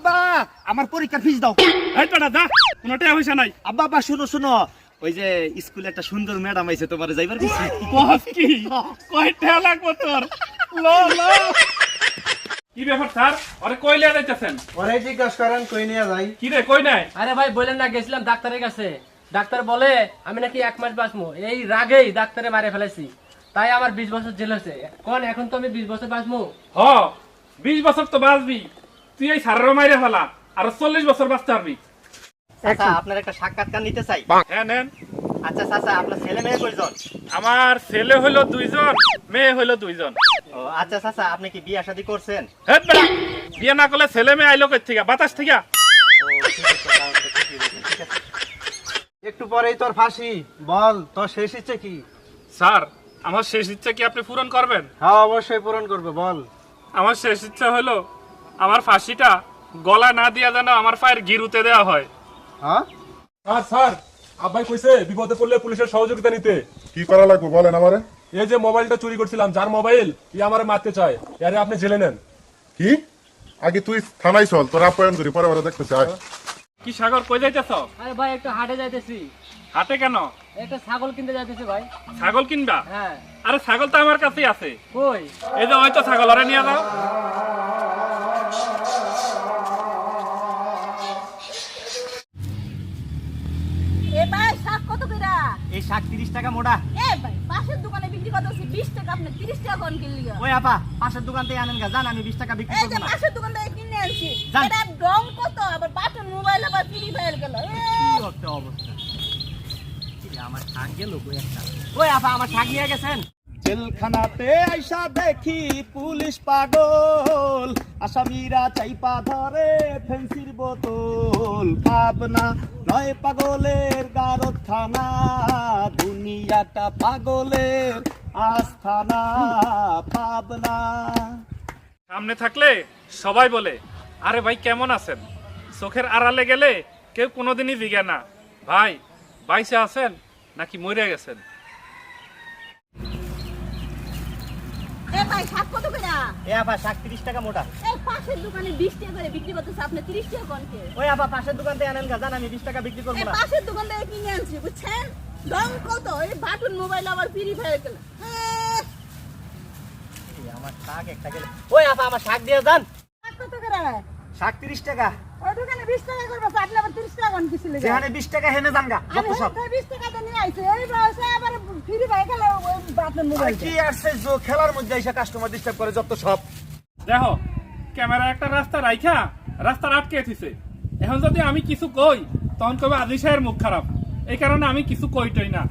আব্বা আমার পরীক্ষার ফিস দাও। এই বেটা যা কোনো টাকা পয়সা নাই। আব্বা আব্বা শুনো শুনো। ওই যে স্কুলে একটা সুন্দর ম্যাডাম আইছে তোমার যাইবার দিছি বস কি? কয় টাকা লাগবো তোর? লো লো। কি ব্যাপার স্যার? আরে কই লিয়া যাইতেছেন? ওরে জিজ্ঞাসা করেন কই নিয়ে যাই? কি রে কই নাই? আরে ভাই বলেন না গেছিলাম ডাক্তারের কাছে। ডাক্তার বলে আমি নাকি এক মাস বাঁচবো। এই রাগেই ডাক্তারে মারে ফেলেছি তাই আমার বিশ বছর জেল হয়েছে। কোন এখন তো আমি বিশ বছর বাঁচবো। হ বিশ বছর তো বাঁচবি। তুই এই সারের মাইরে ফেলা। আর চল্লিশ বছর বাঁচতে পারবি। চাচা আপনার একটা সাক্ষাৎকার নিতে চাই। হ্যাঁ নেন। আচ্ছা চাচা আপনার ছেলে মেয়ে কয়জন? আমার ছেলে হইল দুইজন মেয়ে হইল দুইজন। ও আচ্ছা চাচা আপনি কি বিয়ে শাদী করছেন? হেট বেটা বিয়ে না করলে ছেলে মেয়ে আইলো কই থেকে? বাতাস থেকে একটু পরেই তোর ফাঁসি বল তোর শেষ ইচ্ছে কি? স্যার আমার শেষ ইচ্ছা কি আপনি পূরণ করবেন? হ্যাঁ অবশ্যই পূরণ করবে বল। আমার শেষ ইচ্ছা হলো আমার ফাঁসিটা গলা না দিয়া যেন আমার পায়ের গিরুতে দেওয়া হয়। হ্যাঁ? স্যার স্যার আব্বাই কইছে বিপদে পড়লে পুলিশের সহযোগিতা নিতে। কি করা লাগবে বলেন আমারে? এই যে মোবাইলটা চুরি করছিলাম যার মোবাইল ই আমার মারতে চায় আরে আপনি জেলে নেন। কি? আগে তুই থানায় চল তোর আপ্যায়ন করি পরে পরে দেখতেছি আয়। কি সাগর কই যাইতেছ? আরে ভাই একটু হাটে যাইতেছি। হাতে কেন? একটা ছাগল কিনতে যাইতেছি ভাই। ছাগল কিনবা? হ্যাঁ। আরে ছাগল তো আমার কাছেই আছে। কই? এই যে হয়তো ছাগল আরে নিয়ে যাও। শাক তিরিশ টাকা মোটা। এ ভাই পাশের দোকানে বিক্রি করতেছি বিশ টাকা আপনি তিরিশ টাকা কোন কিনলি ওই আপা পাশের দোকান থেকে আনেন গা জান আমি বিশ টাকা বিক্রি এই না। পাশের দোকান থেকে কিনে আনছি এটা রং কত? আবার বাটন মোবাইল আবার ফ্রি ফায়ার গেল। এ, কি অবস্থা। আমার শাক গেল কই একটা? ওই আপা আমার শাক নিয়ে গেছেন। জেলখানাতে আইসা দেখি পুলিশ পাগল। আসামিরা চাইপা ধরে ফেন্সির বোতল পাবনা নয় পাগলের গারদ খানা দুনিয়াটা পাগলের আস্থানা পাবনা সামনে থাকলে সবাই বলে আরে ভাই কেমন আছেন? চোখের আড়ালে গেলে কেউ কোনোদিনই জিগে না। ভাই বাইসে আছেন নাকি মরে গেছেন? এ ভাই শাক কত এ আপা শাক 30 টাকা মোটা। এই পাশের দোকানে 20 টাকা করে বিক্রি করতেছে আপনি 30 টাকা কোন কে? ওই আপা পাশের দোকান থেকে আনেন গাজান আমি 20 টাকা বিক্রি করব না। পাশের দোকান থেকে কিনে আনছি বুঝছেন? দাম কত? এই বাটুন মোবাইল আবার ফ্রি ফায়ার খেলা। আমার শাক একটা গেল ওই আপা আমার শাক দিয়ে যান। কত করে? 30 টাকা। ওই দোকানে 20 টাকা করবে আপনি আবার 30 টাকা কোন কিছু লাগে। যেখানে 20 টাকা হেনে জানগা যত সব। হ্যাঁ, 20 টাকা তো নিয়ে আইছে এই বয়সে আবার ফ্রি ভাই খেলা ওই বাতন মোবাইল কি আসছে জো খেলার মধ্যে এসে কাস্টমার ডিস্টার্ব করে যত সব। দেখো ক্যামেরা একটা রাস্তা রাইখা রাস্তা আটকে থিছে এখন যদি আমি কিছু কই তখন কবে আদি সাহের মুখ খারাপ। এই কারণে আমি কিছু কইটই না।